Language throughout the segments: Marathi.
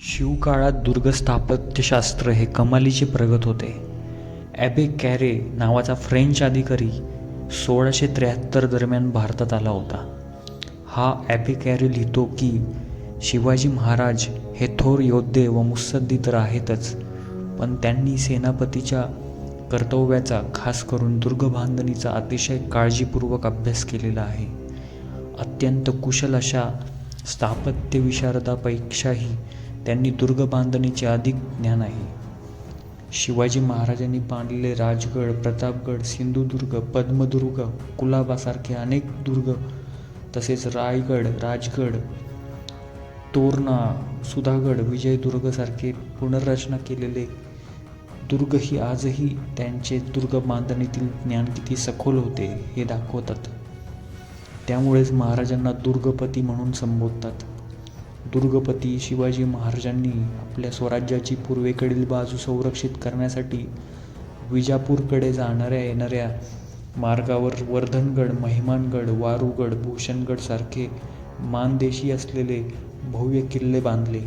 शिवकाळात दुर्गस्थापत्यशास्त्र हे कमालीचे प्रगत होते. ॲबे कॅरे नावाचा फ्रेंच अधिकारी सोळाशे त्र्याहत्तर दरम्यान भारतात आला होता. हा ॲबे कॅरे लिहितो की शिवाजी महाराज हे थोर योद्धे व मुत्सद्दी तर आहेतच पण त्यांनी सेनापतीच्या कर्तव्याचा खास करून दुर्गबांधणीचा अतिशय काळजीपूर्वक अभ्यास केलेला आहे. अत्यंत कुशल अशा स्थापत्य विशारदापेक्षाही त्यांनी दुर्ग बांधणीचे अधिक ज्ञान आहे. शिवाजी महाराजांनी बांधलेले राजगड प्रतापगड सिंधुदुर्ग पद्मदुर्ग कुलाबासारखे अनेक दुर्ग तसेच रायगड राजगड तोरणा सुधागड विजयदुर्गसारखे पुनर्रचना केलेले दुर्ग ही आजही त्यांचे दुर्ग बांधणीतील ज्ञान किती सखोल होते हे दाखवतात. त्यामुळेच महाराजांना दुर्गपती म्हणून संबोधतात. दुर्गपती शिवाजी महाराजांनी आपल्या स्वराज्याची पूर्वेकडील बाजू संरक्षित करण्यासाठी विजापूरकडे जाणाऱ्या येणाऱ्या मार्गावर वर्धनगड महिमानगड वारूगड भूषणगड सारखे मानदेशी असलेले भव्य किल्ले बांधले.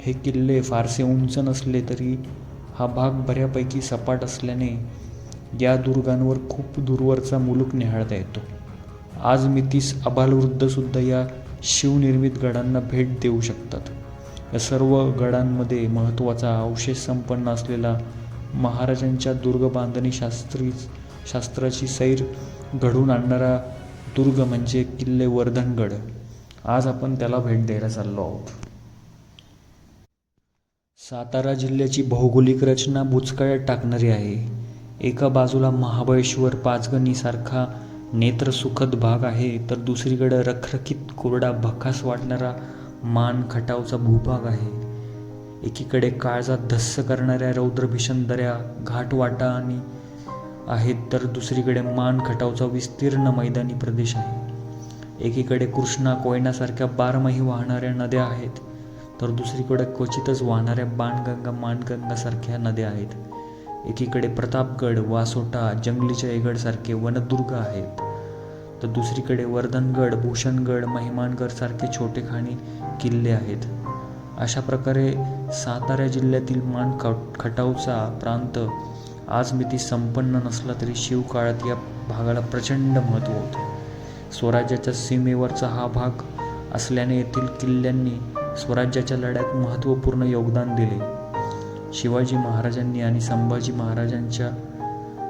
हे किल्ले फारसे उंच नसले तरी हा भाग बऱ्यापैकी सपाट असल्याने या दुर्गांवर खूप दूरवरचा मुलूक निहाळता येतो. आज मितीस आबालवृद्धसुद्धा या शिवनिर्मित गडांना भेट देऊ शकतात. या सर्व गडांमध्ये महत्त्वाचा अवशेष संपन्न असलेला महाराजांच्या दुर्ग बांधणी शास्त्री शास्त्राची सैर घडवून आणणारा दुर्ग म्हणजे किल्ले वर्धनगड आज आपण त्याला भेट द्यायला चाललो आहोत. सातारा जिल्ह्याची भौगोलिक रचना बुचकळ्यात टाकणारी आहे. एका बाजूला महाबळेश्वर पाचगणीसारखा नेत्रसुखद भाग आहे तर दुसरीकडे रखरखीत कोरडा भकास वाटणारा मान खटावचा भूभाग आहे. एकीकडे काळजात धस्स करणाऱ्या रौद्रभीषण दऱ्या घाटवाटा आणि आहेत तर दुसरीकडे मान खटावचा विस्तीर्ण मैदानी प्रदेश आहे. एकीकडे कृष्णा कोयनासारख्या बारमाही वाहणाऱ्या नद्या आहेत तर दुसरीकडे क्वचितच वाहणाऱ्या बाणगंगा मानगंगासारख्या नद्या आहेत. एकीकडे प्रतापगड वासोटा जंगली जयगडसारखे वनदुर्ग आहेत. तर दुसरीकडे वर्धनगड भूषणगड महिमानगडसारखे छोटे खाणी किल्ले आहेत. अशा प्रकारे सातारा जिल्ह्यातील मान खटावचा प्रांत आज मिती संपन्न नसला तरी शिवकाळात या भागाला प्रचंड महत्त्व होते. स्वराज्याच्या सीमेवरचा हा भाग असल्याने येथील किल्ल्यांनी स्वराज्याच्या लढ्यात महत्त्वपूर्ण योगदान दिले. शिवाजी महाराजांनी आणि संभाजी महाराजांच्या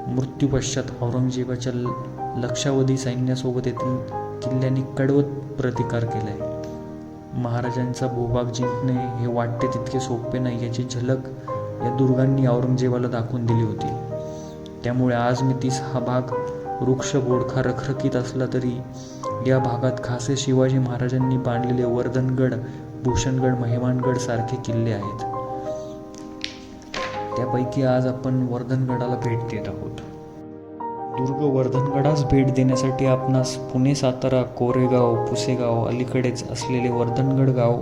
मृत्यूपश्चात औरंगजेबाच्या लक्षावधी सैन्यासोबत येथील किल्ल्यांनी कडवत प्रतिकार केलाय. महाराजांचा भूभाग जिंकणे हे वाटते तितके सोपे नाही याची झलक या दुर्गांनी औरंगजेबाला दाखवून दिली होती. त्यामुळे आज मी तीस हा भाग वृक्ष बोडखा रखरखीत असला तरी या भागात खासे शिवाजी महाराजांनी बांधलेले वर्धनगड भूषणगड महिमानगड सारखे किल्ले आहेत. त्यापैकी आज आपण वर्धनगडाला भेट देत आहोत. दुर्ग वर्धनगडास भेट देण्यासाठी आपणास पुणे सातारा कोरेगाव पुसेगाव अलीकडेच असलेले वर्धनगड गाव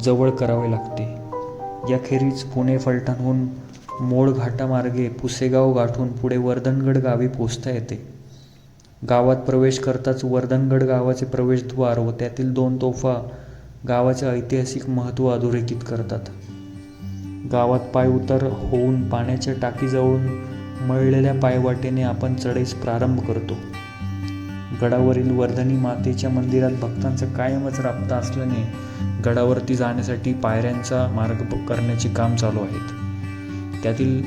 जवळ करावे लागते. याखेरीज पुणे फलटणहून मोळ घाटामार्गे पुसेगाव गाठून पुढे वर्धनगड गावी पोचता येते. गावात प्रवेश करताच वर्धनगड गावाचे प्रवेशद्वार व त्यातील दोन तोफा गावाचे ऐतिहासिक महत्त्व अधोरेखित करतात. गावात पायउतार होऊन पाण्याच्या टाकीजवळून मळलेल्या पायवाटेने आपण चढाईस प्रारंभ करतो. गडावरील वर्धनी मातेच्या मंदिरात भक्तांचा कायमच राबता असल्याने गडावरती जाण्यासाठी पायऱ्यांचा मार्ग करण्याचे काम चालू आहेत. त्यातील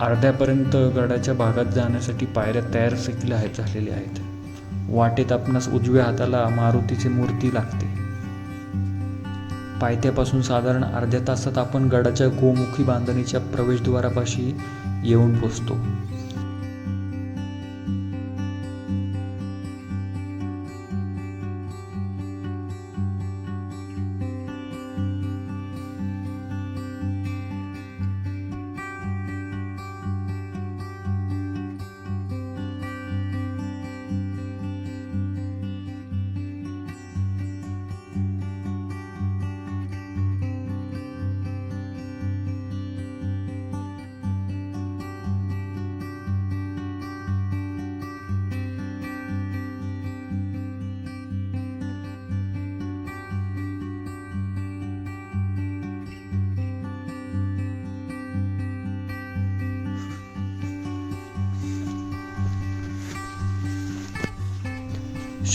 अर्ध्यापर्यंत गडाच्या भागात जाण्यासाठी पायऱ्या तयार देखील आहेत झालेल्या आहेत. वाटेत आपणास उजव्या हाताला मारुतीची मूर्ती लागते. पायथ्यापासून साधारण अर्ध्या तासात आपण गडाच्या गोमुखी बांधणीच्या प्रवेशद्वारापाशी येऊन पोचतो.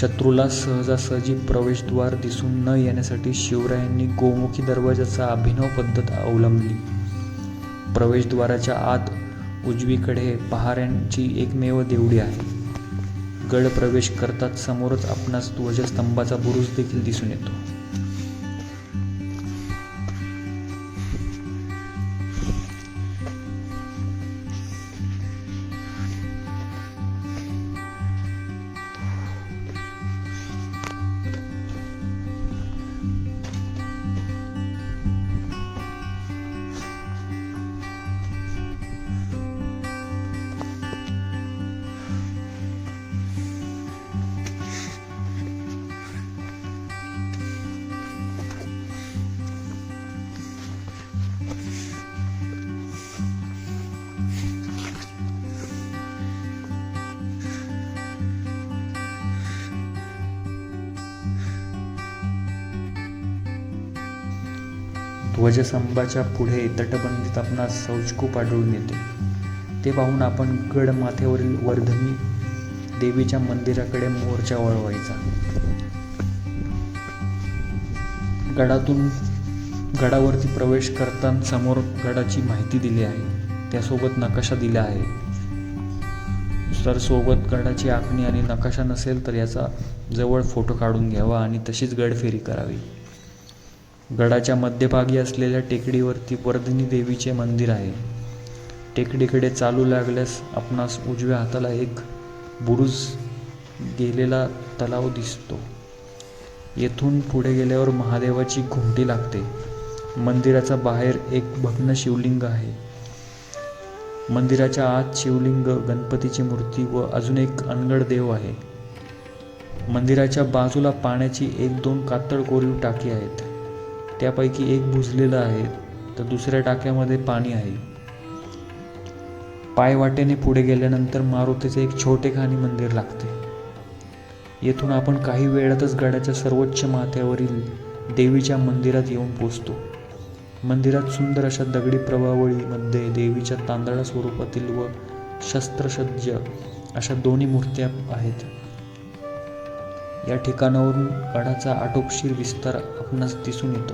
शत्रूला सहजासहजी प्रवेशद्वार दिसून न येण्यासाठी शिवरायांनी गोमुखी दरवाजाचा अभिनव पद्धत अवलंबली. प्रवेशद्वाराच्या आत उजवीकडे पहाऱ्यांची एकमेव देवडी आहे. गड प्रवेश करताच समोरच आपणास ध्वजस्तंभाचा बुरुज देखील दिसून येतो. ध्वजस्तंभाच्या पुढे तटबंदीत आपणास शौचकूप आढळून येते. ते पाहून आपण गड माथ्यावरील वर्धनी देवीच्या मंदिराकडे मोर्चा वळवायचा. गडातून गडावरती प्रवेश करताना समोर गडाची माहिती दिली आहे. त्यासोबत नकाशा दिला आहे. तर सोबत गडाची आखणी आणि नकाशा नसेल तर याचा जवळ फोटो काढून घ्यावा आणि तशीच गडफेरी करावी. गडाच्या मध्यभागी असलेल्या टेकडीवरती वर्धनी देवीचे मंदिर आहे. टेकडीकडे चालू लागल्यास आपणास उजव्या हाताला एक बुरुज गेलेला तलाव दिसतो. येथून पुढे गेल्यावर महादेवाची घुमटी लागते. मंदिराचा बाहेर एक भग्न शिवलिंग आहे. मंदिराच्या आत शिवलिंग गणपतीची मूर्ती व अजून एक अनगड देव आहे. मंदिराच्या बाजूला पाण्याची एक दोन कातळ कोरीव टाकी आहेत. त्यापैकी एक भुजलेलं आहे तर दुसऱ्या टाक्यामध्ये पाणी आहे. पायवाटेने पुढे गेल्यानंतर मारुतीचे एक छोटेखानी मंदिर लागते. येथून आपण काही वेळातच गडाच्या सर्वोच्च माथ्यावरील देवीच्या मंदिरात येऊन पोचतो. मंदिरात सुंदर अशा दगडी प्रभावळीमध्ये देवीच्या तांदळा स्वरूपातील व शस्त्रसज्ज अशा दोन्ही मूर्त्या आहेत. या ठिकाणावरून गडाचा आटोपशीर विस्तार आपणास दिसून येतो.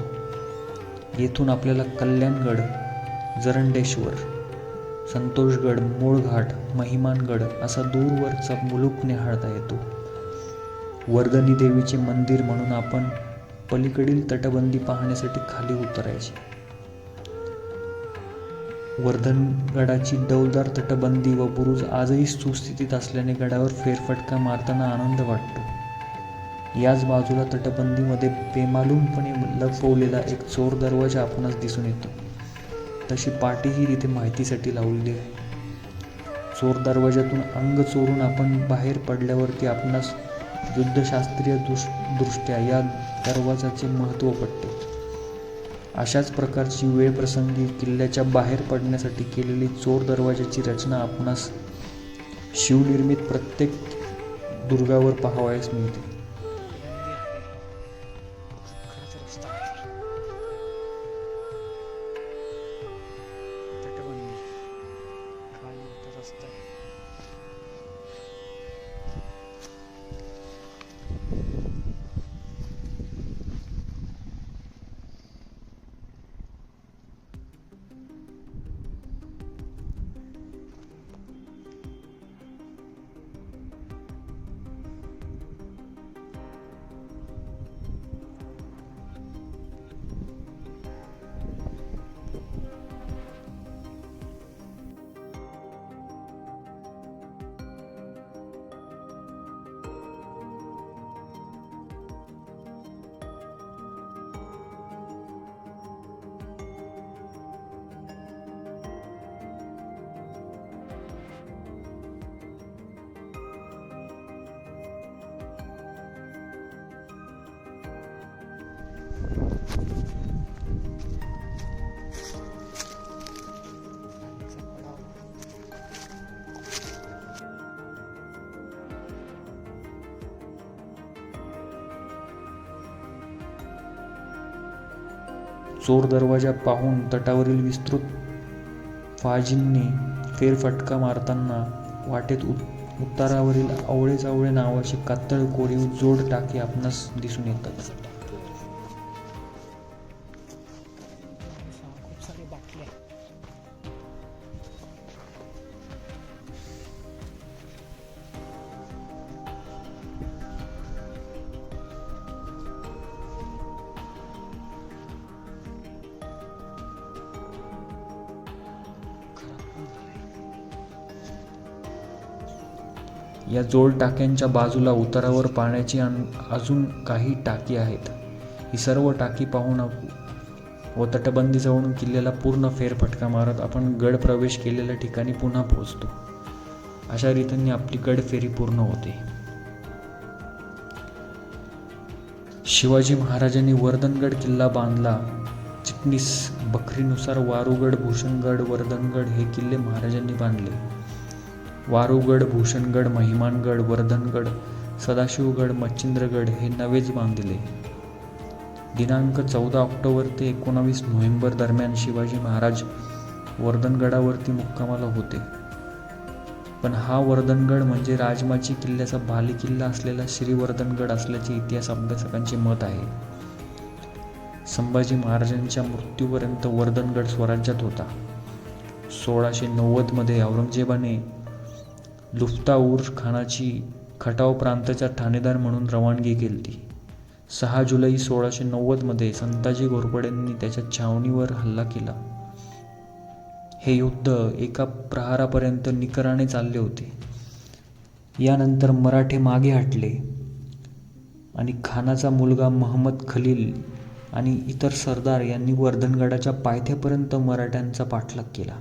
येथून आपल्याला कल्याणगड जरंडेश्वर संतोषगड मूळघाट महिमानगड असा दूरवरचा मुलूक निहाळता येतो. वर्धनी देवीचे मंदिर म्हणून आपण पलीकडील तटबंदी पाहण्यासाठी खाली उतरायचे. वर्धनगडाची डौलदार तटबंदी व बुरुज आजही सुस्थितीत असल्याने गडावर फेरफटका मारताना आनंद वाटतो. याच बाजूला तटबंदीमध्ये बेमालूमपणे लपवलेला एक चोर दरवाजा आपणास दिसून येतो. तशी पाटीही तिथे माहितीसाठी लावलेली आहे. चोर दरवाजातून अंग चोरून आपण बाहेर पडल्यावरती आपणास युद्धशास्त्रीय दृश दृष्ट्या या दरवाजाचे महत्त्व पडते अशाच प्रकारची वेळ प्रसंगी किल्ल्याच्या बाहेर पडण्यासाठी केलेली चोर दरवाजाची रचना आपणास शिवनिर्मित प्रत्येक दुर्गावर पाहावयास मिळते. चोर दरवाजा पाहून तटावरील विस्तृत फाजींनी फेरफटका मारताना वाटेत उत उत्तारावरील आवळे जावळे कातळ कोरीव जोड टाकी आपणास दिसून येतात. या जोड टाक्यांच्या बाजूला उतारावर पाण्याची अजून काही टाकी आहेत. ही सर्व टाकी पाहून आप- व तटबंदीजवळून किल्ल्याला पूर्ण फेरफटका मारत आपण गड प्रवेश केलेल्या ठिकाणी पुन्हा पोहोचतो. अशा रीतीने आपली गड फेरी पूर्ण होते. शिवाजी महाराजांनी वर्धनगड किल्ला बांधला. चिटणीस बखरीनुसार वारुगड भूषणगड वर्धनगड हे किल्ले महाराजांनी बांधले. वारुगड भूषणगड महिमानगड वर्धनगड सदाशिवगड मच्छिंद्रगड हे नवेच बांधले. दिनांक चौदा ऑक्टोबर ते एकोणावीस नोव्हेंबर दरम्यान शिवाजी महाराज वर्धनगडावरती मुक्कामाला होते. पण हा वर्धनगड म्हणजे राजमाची किल्ल्याचा बालेकिल्ला असलेला श्रीवर्धनगड असल्याचे इतिहास अभ्यासकांचे मत आहे. संभाजी महाराजांच्या मृत्यूपर्यंत वर्धनगड स्वराज्यात होता. सोळाशे नव्वदमध्ये औरंगजेबाने लुफ्ताऊर खानाची खटाव प्रांताच्या ठाणेदार म्हणून रवानगी केली. सहा जुलै सोळाशे नव्वदमध्ये संताजी घोरपडेंनी त्याच्या छावणीवर हल्ला केला. हे युद्ध एका प्रहारापर्यंत निकराने चालले होते. यानंतर मराठे मागे हटले आणि खानाचा मुलगा महम्मद खलील आणि इतर सरदार यांनी वर्धनगडाच्या पायथ्यापर्यंत मराठ्यांचा पाठलाग केला.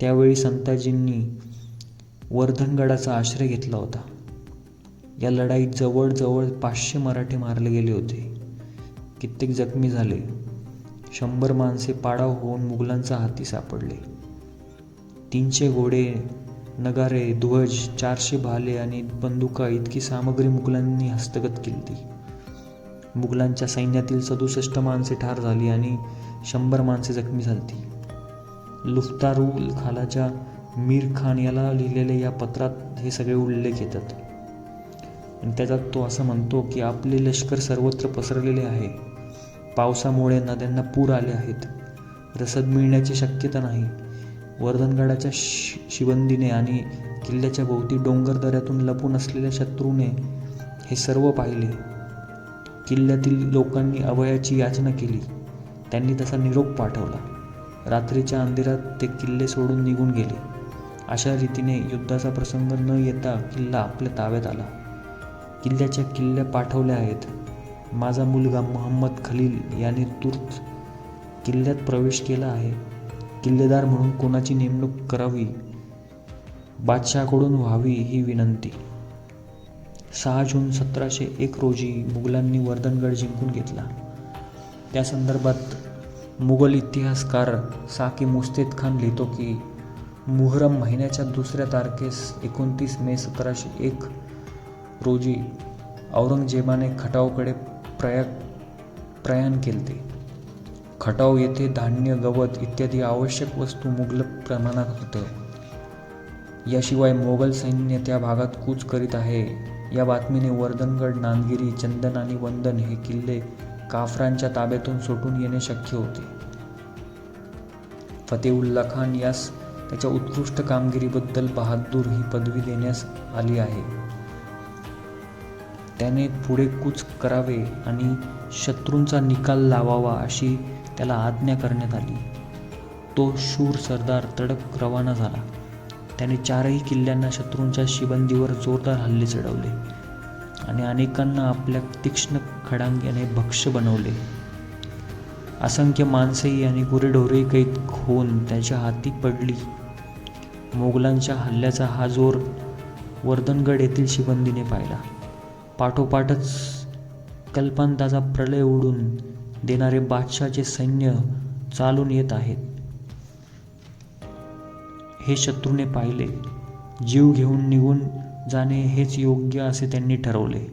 त्यावेळी संताजींनी वर्धनगडाचा आश्रय घेतला होता. या लढाईत जवळजवळ पाचशे मराठे मारले गेले होते. कित्येक जखमी झाले. शंभर माणसे पाडाव होऊन मुघलांचा हाती सापडले. तीनशे घोडे नगारे ध्वज चारशे भाले आणि बंदुका इतकी सामग्री मुघलांनी हस्तगत केली. मुघलांच्या सैन्यातील सदुसष्ट माणसे ठार झाली आणि शंभर माणसे जखमी झाली. लुफ्तारुल खालाच्या मीर खान याला लिहिलेल्या या पत्रात हे सगळे उल्लेख येतात. आणि त्याच्यात तो असं म्हणतो की आपले लष्कर सर्वत्र पसरलेले आहे. पावसामुळे नद्यांना पूर आले आहेत. रसद मिळण्याची शक्यता नाही. वर्धनगडाच्या शि शिबंदीने आणि किल्ल्याच्या भोवती डोंगर दऱ्यातून लपून असलेल्या शत्रूने हे सर्व पाहिले. किल्ल्यातील लोकांनी अवयाची याचना केली. त्यांनी तसा निरोप पाठवला. रात्रीच्या अंधेरात ते किल्ले सोडून निघून गेले. अशा रीतीने युद्धाचा प्रसंग न येता किल्ला आपल्या ताब्यात आला. किल्ल्याच्या किल्ल्या पाठवल्या आहेत. माझा मुलगा मोहम्मद खलील याने तूर्त किल्ल्यात प्रवेश केला आहे. किल्लेदार म्हणून कोणाची नेमणूक करावी बादशहाकडून व्हावी ही विनंती. सहा जून सतराशे एक रोजी मुघलांनी वर्धनगड जिंकून घेतला. त्या संदर्भात मुघल इतिहासकार साकी मुस्तेद खान लिहितो की मुहरम महिन्याच्या दुसऱ्या तारखेस एकोणतीस मे सतराशे एक रोजी औरंगजेबाने खटावकडे प्रया प्रयाण केले खटाव येथे धान्य गवत इत्यादी आवश्यक वस्तू मुबलक प्रमाणात होतं. याशिवाय मोगल सैन्य त्या भागात कूच करीत आहे. या बातमीने वर्धनगड नांदगिरी चंदन आणि वंदन हे किल्ले काफरांच्या ताब्यातून सुटून येणे शक्य होते. फतेउल्ला खान यास त्याच्या उत्कृष्ट कामगिरीबद्दल बहादूर ही पदवी देण्यास आली आहे. त्याने पुढे कूच करावे आणि शत्रूंचा निकाल लावावा अशी त्याला आज्ञा करण्यात आली. तो शूर सरदार तडक रवाना झाला. त्याने चारही किल्ल्यांना शत्रूंच्या शिबंदीवर जोरदार हल्ले चढवले आणि अनेकांना आपल्या तीक्ष्ण खडांग्याने भक्ष बनवले. असंख्य माणसेही आणि गुरेढोरे कैद होऊन त्याच्या हाती पडली. मोगलांच्या हल्ल्याचा हा जोर वर्धनगड येथील शिबंदीने पाहिला. पाठोपाठच कल्पांताचा प्रलय उडून देणारे बादशाचे सैन्य चालून येत आहेत. हे शत्रूने पाहिले. जीव घेऊन निघून जाणे हेच योग्य असे त्यांनी ठरवले.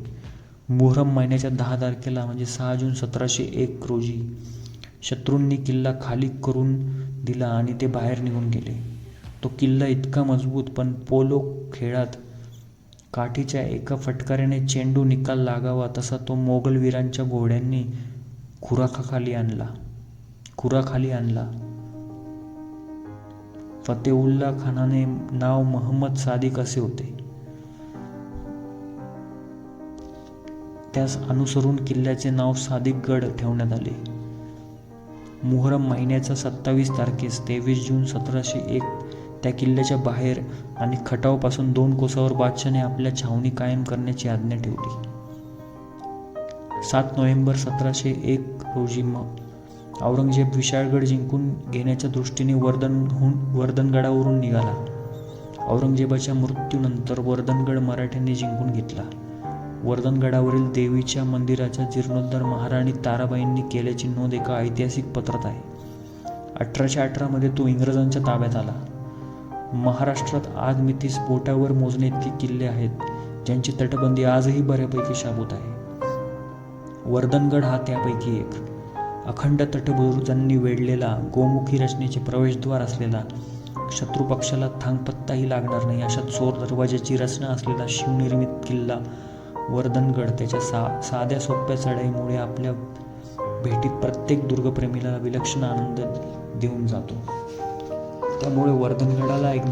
मुहरम महिन्याच्या दहा तारखेला म्हणजे सहा जून सतराशे एक रोजी शत्रूंनी किल्ला खाली करून दिला आणि ते बाहेर निघून गेले. तो किल्ला इतका मजबूत पण पोलो खेळात काठीच्या एका फटकाऱ्याने चेंडू निकाल लागावा तसा तो मोगलवीरांच्या घोड्यांनी खुराखाखाली आणला. खुराखाली आणला. फतेउल्ला खानाने नाव महम्मद सादिक असे होते. त्यास अनुसरून किल्ल्याचे नाव सादिकगड ठेवण्यात आले. मुहरम महिन्याच्या सत्तावीस तारखेस तेवीस जून सतराशे एक त्या किल्ल्याच्या बाहेर आणि खटावपासून दोन कोसावर बादशाने आपल्या छावणी कायम करण्याची आज्ञा ठेवली. सात नोव्हेंबर सतराशे एक रोजी मग औरंगजेब विशाळगड जिंकून घेण्याच्या दृष्टीने वर्धनहून वर्धनगडावरून निघाला. औरंगजेबाच्या मृत्यूनंतर वर्धनगड मराठ्यांनी जिंकून घेतला. वर्धनगडावरील देवीच्या मंदिराचा जीर्णोद्धार महाराणी ताराबाईंनी केल्याची नोंद एका ऐतिहासिक पत्रात आहे. अठराशे अठरामध्ये तो इंग्रजांच्या ताब्यात आला. महाराष्ट्रात आज मितीस बोटावर मोजणे इतके किल्ले आहेत ज्यांची तटबंदी आजही बऱ्यापैकी शाबूत आहे. वर्धनगड हा त्यापैकी एक. अखंड तटबुरुजांनी वेढलेला गोमुखी रचनेचे प्रवेशद्वार असलेला शत्रुपक्षाला थांगपत्ताही लागणार नाही अशा चोर दरवाजाची रचना असलेला शिवनिर्मित किल्ला वर्धनगड त्याच्या सा साध्या सोप्या चढाईमुळे आपल्या भेटीत प्रत्येक दुर्गप्रेमीला विलक्षण आनंद देऊन जातो. त्यामुळे वर्धनगडाला एक